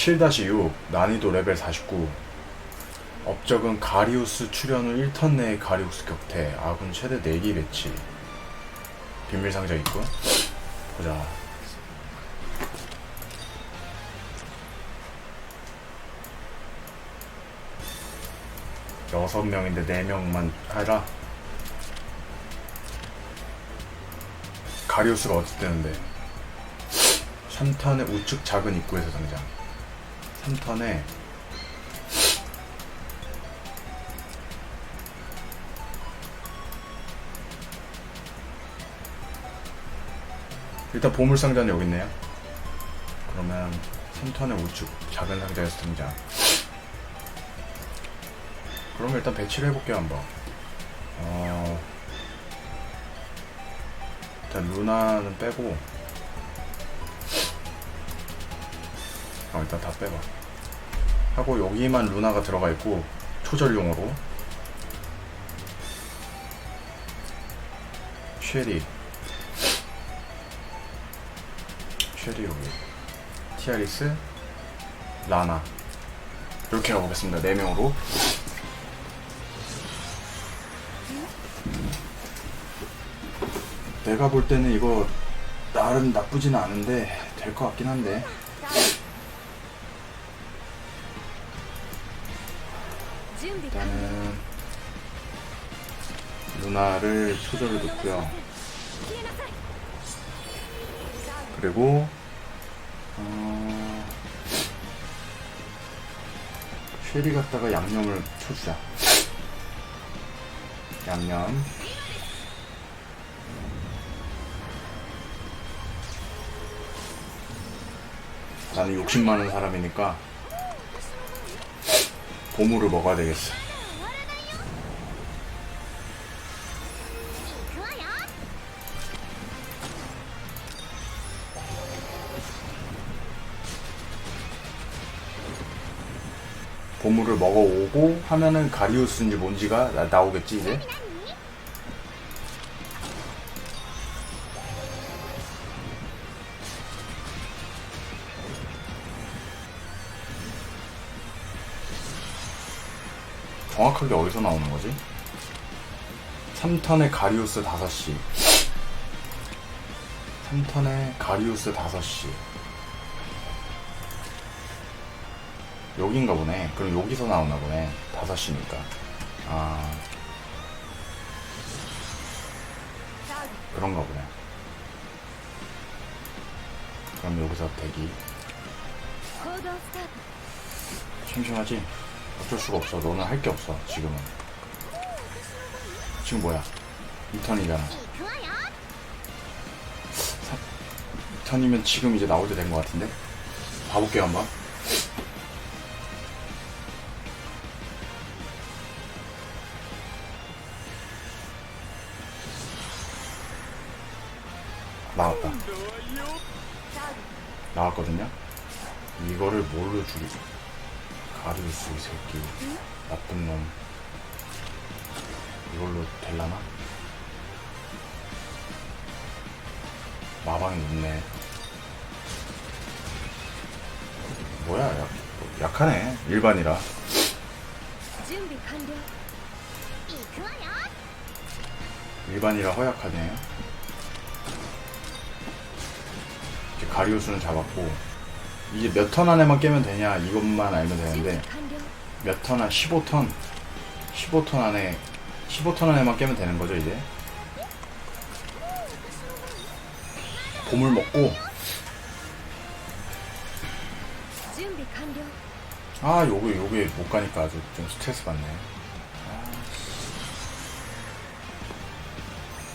7-6 난이도 레벨 49 업적은 가리우스 출현 후 1턴 내에 가리우스 격퇴 아군 최대 4기 배치. 비밀 상자 있고. 보자. 여섯 명인데 네 명만 하라. 가리우스가 어디 뜨는데? 3턴의 우측 작은 입구에서 등장 3턴에 일단 보물상자는 여기 있네요. 그러면 3턴의 우측 작은 상자에서 등장. 그럼 일단 배치를 해볼게요 한번. 어... 일단 루나는 빼고 어, 일단 다 빼봐. 하고 여기만 루나가 들어가 있고 초절용으로. 쉐리. 쉐리 여기. 티아리스. 라나. 이렇게 가보겠습니다. 4명으로. 내가 볼 때는 이거 나름 나쁘진 않은데 될 것 같긴 한데 루나를 초절을 넣고요. 그리고 어... 쉐리 갖다가 양념을 쳐주자 양념. 나는 욕심 많은 사람이니까 보물을 먹어야 되겠어. 보물을 먹어오고 하면은 가리우스인지 뭔지가 나, 나오겠지 이제. 정확하게 어디서 나오는 거지? 3턴에 가리우스 5시 3턴에 가리우스 5시 여긴가 보네 그럼 여기서 나오나 보네 5시니까 아 그런가 보네 그럼 여기서 대기 심심하지? 어쩔 수가 없어. 너는 할 게 없어. 지금은. 지금 뭐야? 2턴이잖아. 2턴이면 지금 이제 나올 때 된 것 같은데? 봐볼게요, 한번. 나왔다. 나왔거든요? 이거를 뭘로 줄이지? 가리우스 이 새끼 나쁜 놈 이걸로 될라나? 마방이 있네 뭐야 약, 약하네 일반이라 일반이라 허약하네 이 가리우스는 잡았고 이제 몇 턴 안에만 깨면 되냐 이것만 알면 되는데 몇 턴 한 15턴 15턴 안에 15턴 안에만 깨면 되는 거죠 이제. 보물 먹고. 아 요게 요게 못 가니까 아주 좀 스트레스 받네. 아,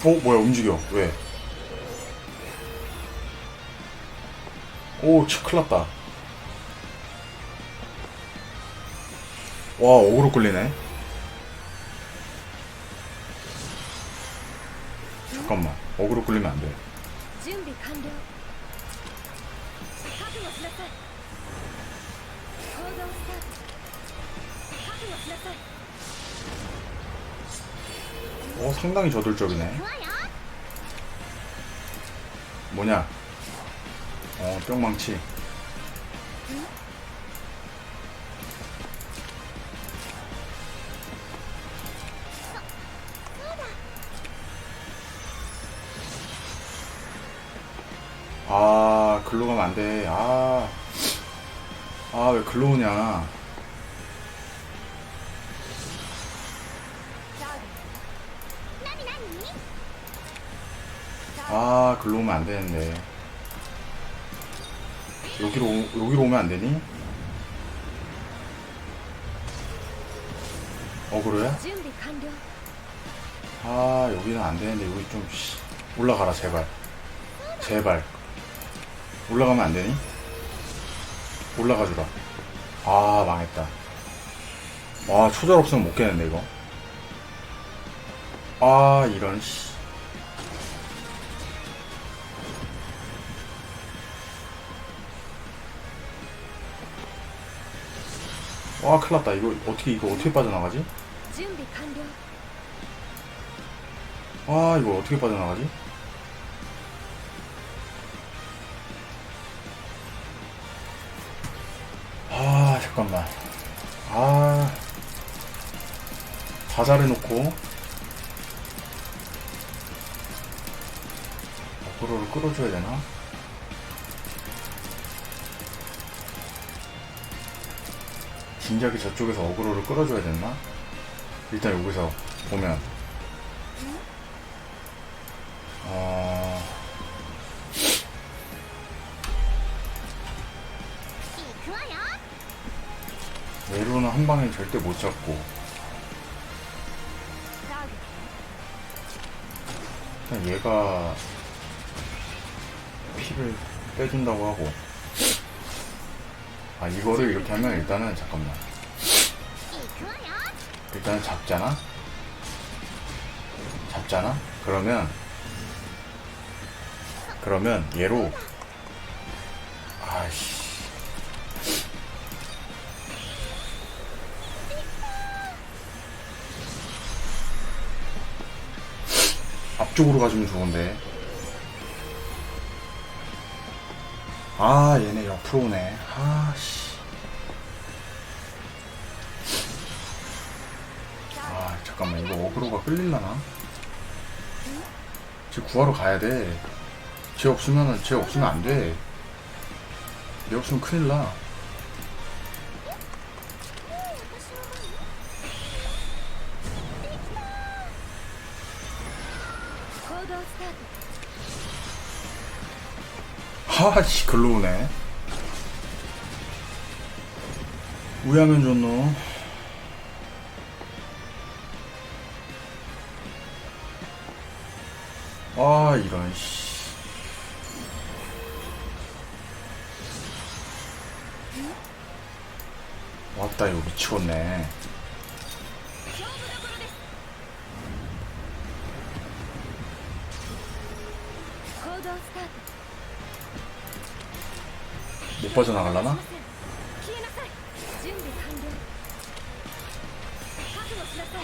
씨. 어 뭐야 움직여. 왜 오, 치, 큰일 났다. 와, 어그로 끌리네. 잠깐만, 어그로 끌리면 안 돼. 어, 상당히 저돌적이네. 뭐냐? 어 뿅망치. 아 글로 가면 안돼. 아 아 왜 글로 오냐. 아 글로 오면 안되는데. 여기로, 오- 여기로 오면 안 되니? 어그로야? 準備完了 아, 여기는 안 되는데, 여기 좀, 씨. 올라가라, 제발. 제발. 올라가면 안 되니? 올라가 주라. 아, 망했다. 와, 초절 없으면 못 깨는데, 이거. 아, 이런, 씨. 와 큰일났다 이거 어떻게 이거 어떻게 빠져나가지? 아, 이거 어떻게 빠져나가지? 아 잠깐만 아다 잘해놓고. 어그로를 끌어줘야 되나? 진작에 저쪽에서 어그로를 끌어줘야 됐나? 일단 여기서 보면. 어... 외로는 한 방에 절대 못 잡고. 일단 얘가 피를 빼준다고 하고. 아 이거를 이렇게 하면 일단은 잠깐만. 일단은 잡잖아? 잡잖아? 그러면 그러면 얘로 아씨. 앞쪽으로 가주면 좋은데. 아 얘네 옆으로 오네 아씨 아 잠깐만 이거 어그로가 끌릴라나? 쟤 구하러 가야 돼. 쟤 없으면은 쟤 없으면 안 돼. 얘 없으면 큰일 나. 하하씨 글로 오네. 우야면 좋노. 아 이런 씨. 왔다 이거 미치겠네. 네. 못 빠져나가려나?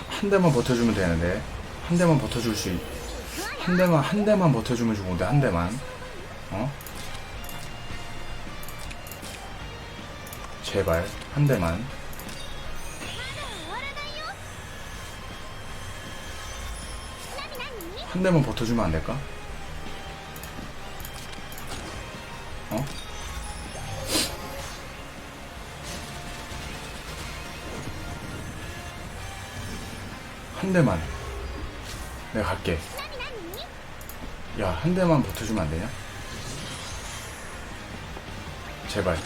한 대만 버텨주면 되는데 한 대만 버텨줄 수 있... 한 대만 한 대만 버텨주면 좋은데 한 대만 어? 제발 한 대만 한 대만 버텨주면 안 될까? 한 대만 내가 갈게 야 한 대만 버텨주면 안 되냐? 제발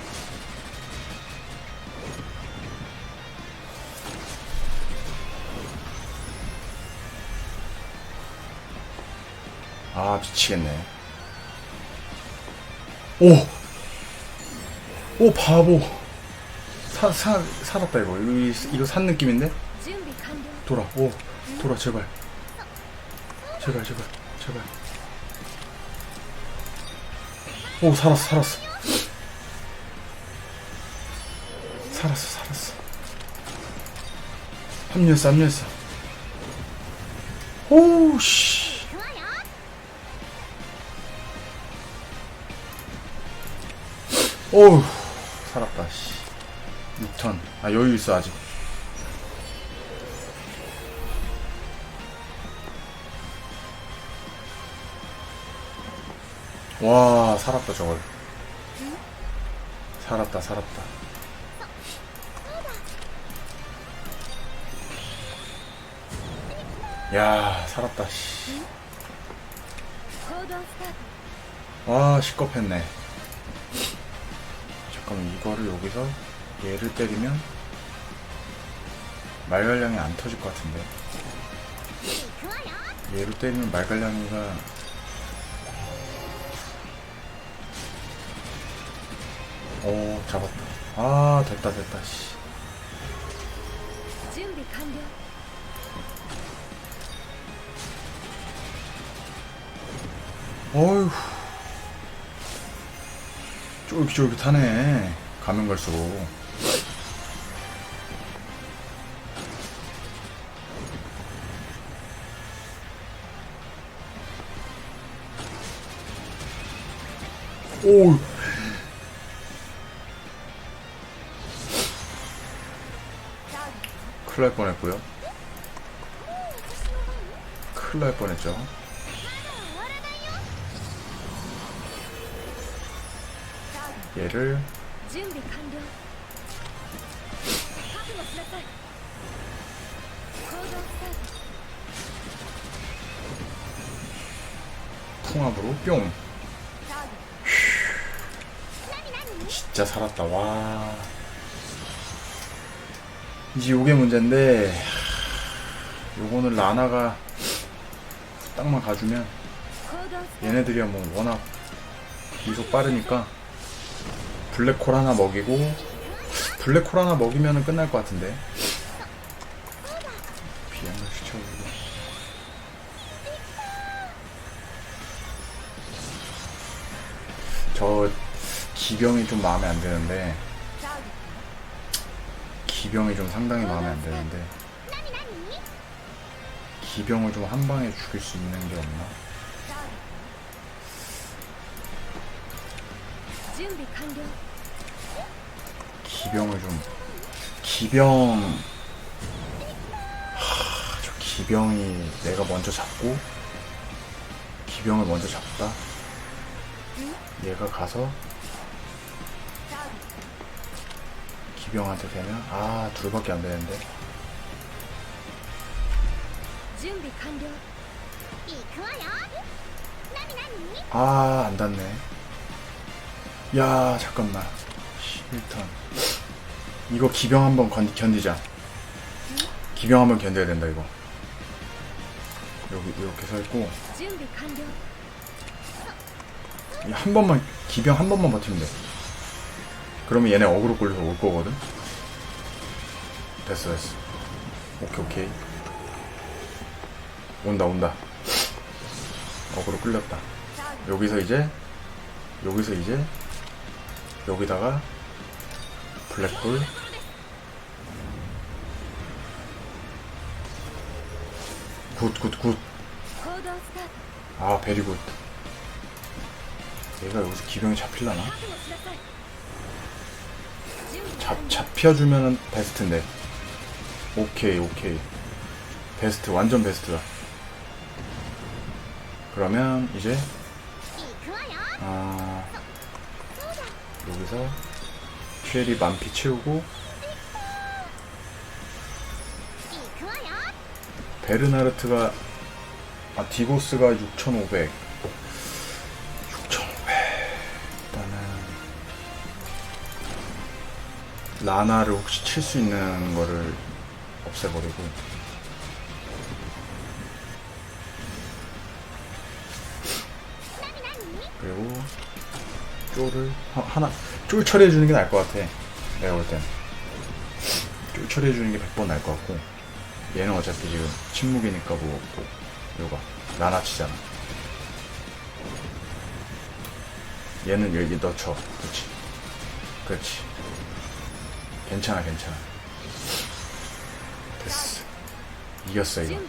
아 미치겠네 오! 오 바보 사, 사, 살았다 이거 이거, 이거 산 느낌인데? 돌아 오 돌아 제발. 제발 제발 제발. 오 살았어 살았어. 살았어 살았어. 합류했어 합류했어. 오씨. 오우 살았다 씨. 6턴. 아 여유있어 아직. 와 살았다 저걸. 살았다 살았다. 야 살았다 씨. 아, 와 시겁했네. 잠깐만 이거를 여기서 얘를 때리면 말괄량이 안 터질 것 같은데. 얘를 때리면 말괄량이가 오 잡았다. 아 됐다 됐다 씨. 준비 완료. 어휴. 쫄깃쫄깃하네 가면 갈수록. 오우 큰일 날 뻔했고요. 큰일 날 뻔했죠. 얘를 통합으로 뿅 진짜 살았다 와 이제 요게 문제인데 요거는 라나가 딱만 가주면 얘네들이야 뭐 워낙 계속 빠르니까 블랙홀 하나 먹이고 블랙홀 하나 먹이면 끝날 것 같은데. 비행을 시켜주고. 저 기병이 좀 마음에 안 드는데 기병이 좀 상당히 마음에 안 드는데 기병을 좀 한 방에 죽일 수 있는 게 없나? 기병을 좀 기병 하, 저 기병이 내가 먼저 잡고 기병을 먼저 잡다 얘가 가서 병한테 되면 아 둘밖에 안 되는데. 준비 완료. 아안 아, 닿네. 야 잠깐만. 실턴. 이거 기병 한번 견디자. 기병 한번 견뎌야 된다 이거. 여기 이렇게 서 있고. 한 번만 기병 한 번만 버티면 돼. 그러면 얘네 어그로 끌려서 올 거거든? 됐어, 됐어. 오케이, 오케이. 온다, 온다. 어그로 끌렸다. 여기서 이제, 여기서 이제, 여기다가, 블랙홀. 굿, 굿, 굿. 아, 베리 굿. 얘가 여기서 기병이 잡힐라나? 잡, 잡혀주면은 베스트인데. 오케이 오케이. 베스트 완전 베스트다. 그러면 이제 아 여기서 쉘이 만피 채우고 베르나르트가 아 디고스가 6500 라나를 혹시 칠 수 있는 거를 없애버리고, 그리고 쫄을 하- 하나 쫄 처리해 주는 게 나을 것 같아. 내가 볼 땐. 쫄 처리해 주는 게 100번 나을 것 같고. 얘는 어차피 지금 침묵이니까 뭐, 뭐 요가 나나치잖아. 얘는 여기 넣쳐. 그렇지. 그렇지. 괜찮아 괜찮아. 됐어. 이겼어 이거.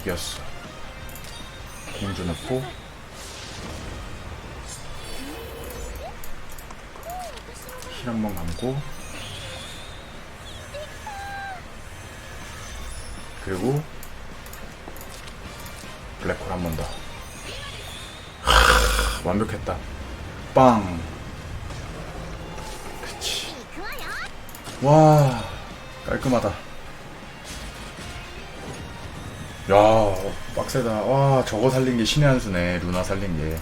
이겼어. 공주 넣고. 힐 한 번 감고. 그리고 블랙홀 한 번 더. 완벽했다. 빵. 와, 깔끔하다. 야, 빡세다. 와, 저거 살린 게 신의 한 수네. 루나 살린 게.